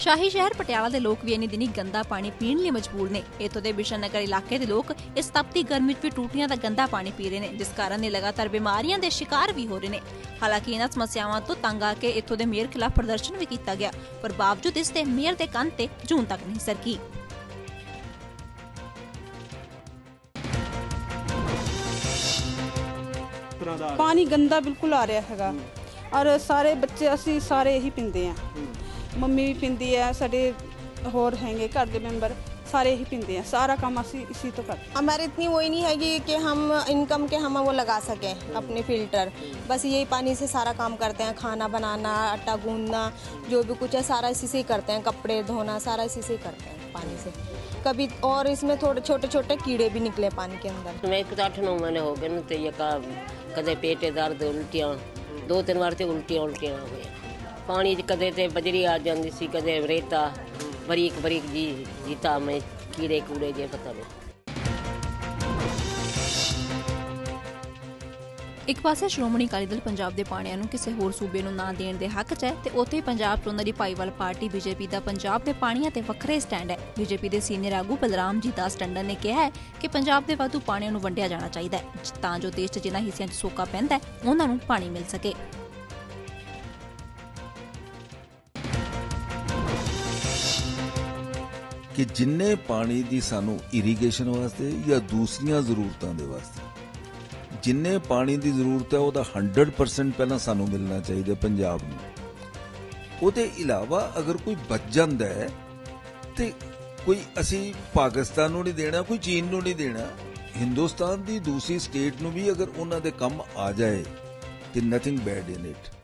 ਸ਼ਾਹੀ ਸ਼ਹਿਰ ਪਟਿਆਲਾ ਦੇ ਲੋਕ ਵੀ ਇੰਨੀ ਦਿਨੀ ਗੰਦਾ ਪਾਣੀ ਪੀਣ ਲਈ ਮਜਬੂਰ ਨੇ। ਇੱਥੋਂ ਦੇ ਬਿਸ਼ਨ ਨਗਰ ਇਲਾਕੇ ਦੇ ਲੋਕ ਇਸ ਤਪਤੀ ਗਰਮੀ 'ਚ ਵੀ ਟੂਟੀਆਂ ਦਾ ਗੰਦਾ ਪਾਣੀ ਪੀ ਰਹੇ ਨੇ, ਜਿਸ ਕਾਰਨ ਇਹ ਲਗਾਤਾਰ ਬਿਮਾਰੀਆਂ ਦੇ ਸ਼ਿਕਾਰ ਵੀ ਹੋ ਰਹੇ ਨੇ। ਹਾਲਾਂਕਿ ਇਹਨਾਂ ਸਮੱਸਿਆਵਾਂ ਤੋਂ ਤੰਗ ਆ ਕੇ ਇੱਥੋਂ ਦੇ ਮੇਅਰ ਖਿਲਾਫ ਪ੍ਰਦਰਸ਼ਨ ਵੀ ਕੀਤਾ ਗਿਆ, ਪਰ ਬਾਵਜੂਦ ਇਸ ਤੇ ਮੇਅਰ ਦੇ ਕੰਨ ਤੇ ਜੂਨ ਤੱਕ ਨਹੀਂ ਸਰਕੀ। ਪਾਣੀ ਗੰਦਾ ਬਿਲਕੁਲ ਆ ਰਿਹਾ ਹੈਗਾ। ਔਰ ਸਾਰੇ ਬੱਚੇ, ਅਸੀਂ ਸਾਰੇ ਇਹੀ ਪੀਂਦੇ ਆ मम्मी भी पीती है साढ़े होर है घर के मैंबर सारे ही पीते हैं सारा काम असी इसी तो करते हमारे इतनी वही नहीं है कि हम इनकम के हम वो लगा सकें अपने फ़िल्टर बस यही पानी से सारा काम करते हैं खाना बनाना आटा गूंदना जो भी कुछ है सारा इसी से ही करते हैं कपड़े धोना सारा इसी से ही करते हैं पानी से कभी और इसमें थोड़े छोटे छोटे कीड़े भी निकले पानी के अंदर मैं एक आठ नौ महीने हो गए ना तो ये कदे पेटे दर्द उल्टियाँ दो तीन बार से उल्टियाँ उल्टियाँ हो गई ਪਾਣੀ 'ਚ ਕਦੇ ਤੇ ਬਜਰੀ ਆ ਜਾਂਦੀ ਸੀ, ਕਦੇ ਰੇਤਾ ਬਰੀਕ ਬਰੀਕ ਜੀ ਜੀਤਾ ਮੈਂ, ਕੀੜੇ ਕੂੜੇ ਜੇ ਪਤਾ ਨਹੀਂ ਇੱਕ ਪਾਸੇ ਸ਼੍ਰੋਮਣੀ ਅਕਾਲੀ ਦਲ ਪੰਜਾਬ ਦੇ ਪਾਣੀਆਂ ਨੂੰ ਕਿਸੇ ਹੋਰ ਸੂਬੇ ਨੂੰ ਨਾ ਦੇਣ ਦੇ ਹੱਕ 'ਚ ਹੈ ਤੇ ਉੱਥੇ ਪੰਜਾਬ 'ਚ ਉਹਨਾਂ ਭਾਈਵਾਲ ਪਾਰਟੀ ਬੀਜੇਪੀ ਦਾ ਪੰਜਾਬ ਦੇ ਪਾਣੀਆਂ ਤੇ ਵੱਖਰੇ ਸਟੈਂਡ ਹੈ। ਬੀਜੇਪੀ ਦੇ ਸੀਨੀਅਰ ਆਗੂ ਬਲਰਾਮ ਜੀ ਦਾਸ ਟੰਡਨ ਨੇ ਕਿਹਾ ਹੈ ਕਿ ਪੰਜਾਬ ਦੇ ਵਾਧੂ ਪਾਣੀਆਂ ਨੂੰ ਵੰਡਿਆ ਜਾਣਾ ਚਾਹੀਦਾ ਹੈ, ਤਾਂ ਜੋ ਦੇਸ਼ 'ਚ ਜਿਨ੍ਹਾਂ ਹਿੱਸਿਆਂ 'ਚ ਸੋਕਾ ਪੈਂਦਾ ਹੈ, ਉਹਨਾਂ ਨੂੰ ਪਾਣੀ ਮਿਲ ਸਕੇ। ਕਿ ਜਿੰਨੇ ਪਾਣੀ ਦੀ ਸਾਨੂੰ ਇਰੀਗੇਸ਼ਨ ਵਾਸਤੇ ਜਾਂ ਦੂਸਰੀਆਂ ਜ਼ਰੂਰਤਾਂ ਦੇ ਵਾਸਤੇ, ਜਿੰਨੇ ਪਾਣੀ ਦੀ ਜ਼ਰੂਰਤ ਹੈ ਉਹਦਾ 100% ਪਹਿਲਾਂ ਸਾਨੂੰ ਮਿਲਣਾ ਚਾਹੀਦਾ ਪੰਜਾਬ ਨੂੰ। ਉਹਦੇ ਇਲਾਵਾ ਅਗਰ ਕੋਈ ਬਚ ਜਾਂਦਾ ਹੈ, ਤੇ ਕੋਈ ਅਸੀਂ ਪਾਕਿਸਤਾਨ ਨੂੰ ਨਹੀਂ ਦੇਣਾ, ਕੋਈ ਚੀਨ ਨੂੰ ਨਹੀਂ ਦੇਣਾ, ਹਿੰਦੁਸਤਾਨ ਦੀ ਦੂਸਰੀ ਸਟੇਟ ਨੂੰ ਵੀ ਅਗਰ ਉਹਨਾਂ ਦੇ ਕੰਮ ਆ ਜਾਏ, ਤੇ ਨਥਿੰਗ ਬੈਡ ਇਨ ਇਟ